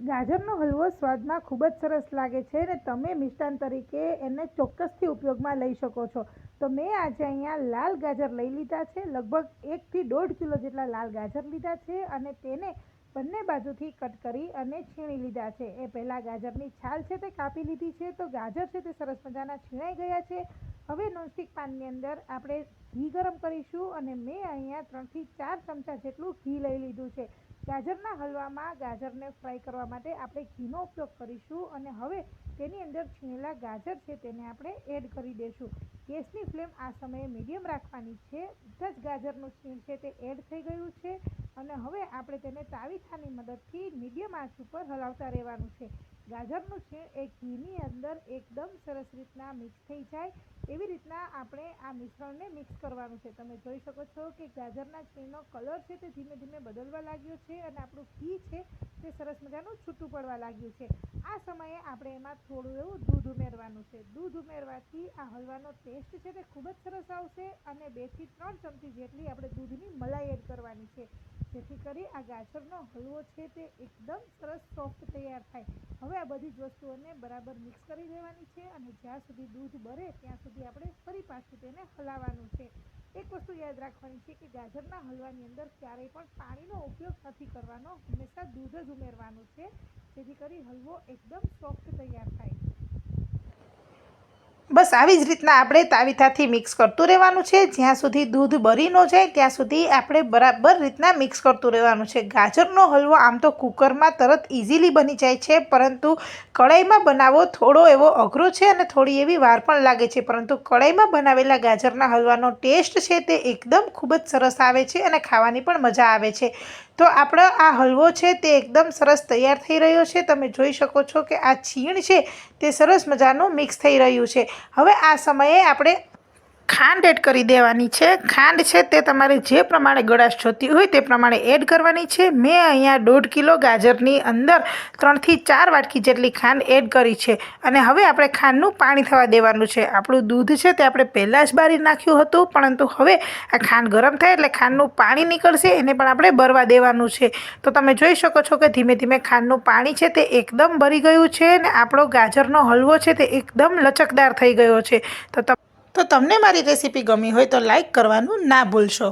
ગાજરનો હલવો સ્વાદમાં ખૂબ જ સરસ લાગે છે અને તમે મિષ્ટાન તરીકે એને ચોક્કસથી ઉપયોગમાં લઈ શકો છો. તો મેં આજે અહીંયા લાલ ગાજર લઈ લીધા છે, લગભગ એકથી દોઢ કિલો જેટલા લાલ ગાજર લીધા છે અને તેને બંને બાજુથી કટ કરી અને છીણી લીધા છે. એ પહેલાં ગાજરની છાલ છે તે કાપી લીધી છે, તો ગાજર છે તે સરસ મજાના છીણાઈ ગયા છે. હવે નોનસ્ટિક પાનની અંદર આપણે ઘી ગરમ કરીશું અને મેં અહીંયા ત્રણથી ચાર ચમચા જેટલું ઘી લઈ લીધું છે. ગાજરના હલવામાં ગાજરને ફ્રાય કરવા માટે આપણે ઘીનો ઉપયોગ કરીશું અને હવે તેની અંદર છીણેલા ગાજર છે તેને આપણે એડ કરી દઈશું. ગેસની ફ્લેમ આ સમયે મીડિયમ રાખવાની છે. બધા જ ગાજરનું છીણ છે તે એડ થઈ ગયું છે અને હવે આપણે તેને તાવીથાની મદદથી મીડિયમ આંચ ઉપર હલાવતા રહેવાનું છે. ગાજરનું છીણ એ ઘીની અંદર એકદમ સરસ રીતના મિક્સ થઈ જાય. એવી રીતના આપણે આ મિશ્રણને મિક્સ કરવાનું છે. તમે જોઈ શકો છો કે ગાજરના છીણનો કલર છે તે ધીમે ધીમે બદલવા લાગ્યો છે અને આપણું ઘી છે તે સરસ મજાનું છૂટું પડવા લાગ્યું છે. આ સમયે આપણે એમાં થોડું એવું દૂધ ઉમેરવાનું છે. દૂધ ઉમેરવાથી આ હલવાનો ટેસ્ટ છે તે ખૂબ જ સરસ આવશે અને બેથી ત્રણ ચમચી જેટલી આપણે દૂધની મલાઈ એડ કરવાની છે. જેથી કરી આ ગાજરનો હલવો છે તે એકદમ સરસ સોફ્ટ તૈયાર થાય. હવે આ બધી જ વસ્તુઓને બરાબર મિક્સ કરી દેવાની છે અને જ્યાં સુધી દૂધ બરે ત્યાં સુધી આપણે ફરી પાછું તેને હલાવવાનું છે. એક વસ્તુ યાદ રાખવાની છે કે ગાજરના હલવાની અંદર ક્યારેય પણ પાણીનો ઉપયોગ નથી કરવાનો. હંમેશા દૂધ જ ઉમેરવાનું છે. જેથી કરી હલવો એકદમ સોફ્ટ તૈયાર થાય. બસ આવી જ રીતના આપણે તાવીથાથી મિક્સ કરતું રહેવાનું છે. જ્યાં સુધી દૂધ બરી ન જાય, ત્યાં સુધી આપણે બરાબર રીતના મિક્સ કરતું રહેવાનું છે. ગાજરનો હલવો આમ તો કુકરમાં તરત ઇઝીલી બની જાય છે, પરંતુ કઢાઈમાં બનાવવો થોડો એવો અઘરો છે અને થોડી એવી વાર પણ લાગે છે. પરંતુ કઢાઈમાં બનાવેલા ગાજરના હલવાનો ટેસ્ટ છે તે એકદમ ખૂબ જ સરસ આવે છે અને ખાવાની પણ મજા આવે છે. તો આપણો આ હલવો છે તે એકદમ સરસ તૈયાર થઈ રહ્યો છે. તમે જોઈ શકો છો કે આ છીણ છે તે સરસ મજાનું મિક્સ થઈ રહ્યું છે. હવે આ સમયે આપણે ખાંડ એડ કરી દેવાની છે. ખાંડ છે તે તમારે જે પ્રમાણે ગળાશ જોતી હોય તે પ્રમાણે એડ કરવાની છે. મેં અહીંયા દોઢ કિલો ગાજરની અંદર ત્રણથી ચાર વાટકી જેટલી ખાંડ એડ કરી છે. અને હવે આપણે ખાંડનું પાણી થવા દેવાનું છે. આપણું દૂધ છે તે આપણે પહેલાં જ બારી નાખ્યું હતું, પરંતુ હવે આ ખાંડ ગરમ થાય એટલે ખાંડનું પાણી નીકળશે, એને પણ આપણે ભરવા દેવાનું છે. તો તમે જોઈ શકો છો કે ધીમે ધીમે ખાંડનું પાણી છે તે એકદમ ભરી ગયું છે અને આપણો ગાજરનો હલવો છે તે એકદમ લચકદાર થઈ ગયો છે. તો તો તમને મારી રેસીપી ગમી હોય તો લાઇક કરવાનું ના ભૂલશો.